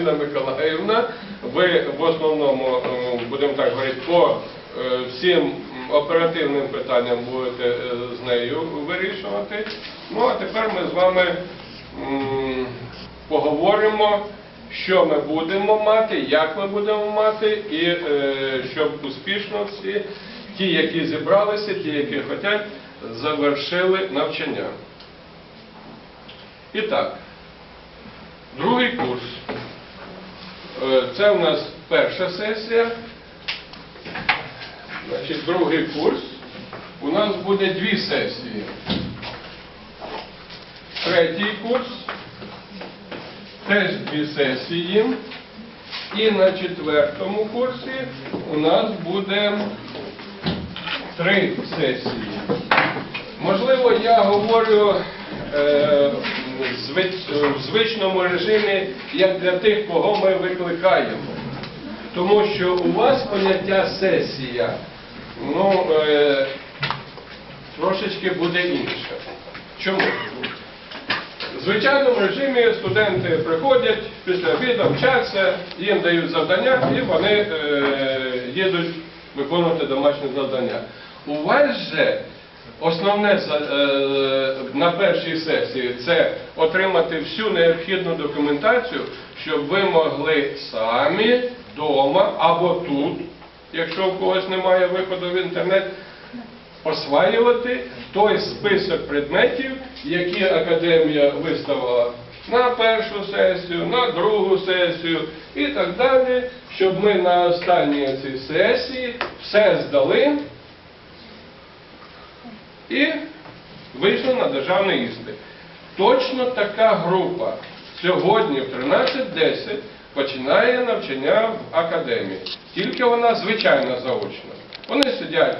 Ірина Миколаївна, ви в основному, е, будемо так говорити, по е, всім оперативним питанням будете е, з нею вирішувати. Ну а тепер ми з вами поговоримо, що ми будемо мати, як ми будемо мати, і щоб успішно всі, ті, які зібралися, ті, які хочуть, завершили навчання. І так, другий курс. Е, Це у нас перша сесія. Значить, другий курс. У нас буде дві сесії. Третій курс. Теж дві сесії. І на четвертому курсі у нас буде три сесії. Можливо, я говорю е, в звичному режимі, як для тих, кого ми викликаємо. Тому що у вас поняття сесія ну, е, трошечки буде інше. Чому? В звичайному режимі студенти приходять після обіду, вчаться, їм дають завдання і вони е, їдуть виконувати домашні завдання. У вас же основне е, на першій сесії це отримати всю необхідну документацію, щоб ви могли самі вдома або тут, якщо у когось немає виходу в інтернет, осваювати той список предметів, які академія виставила на першу сесію, на другу сесію і так далі, щоб ми на останній цій сесії все здали і вийшли на державний іспит. Точно така група сьогодні в 13.10 починає навчання в академії. Тільки вона звичайно заочна. Вони сидять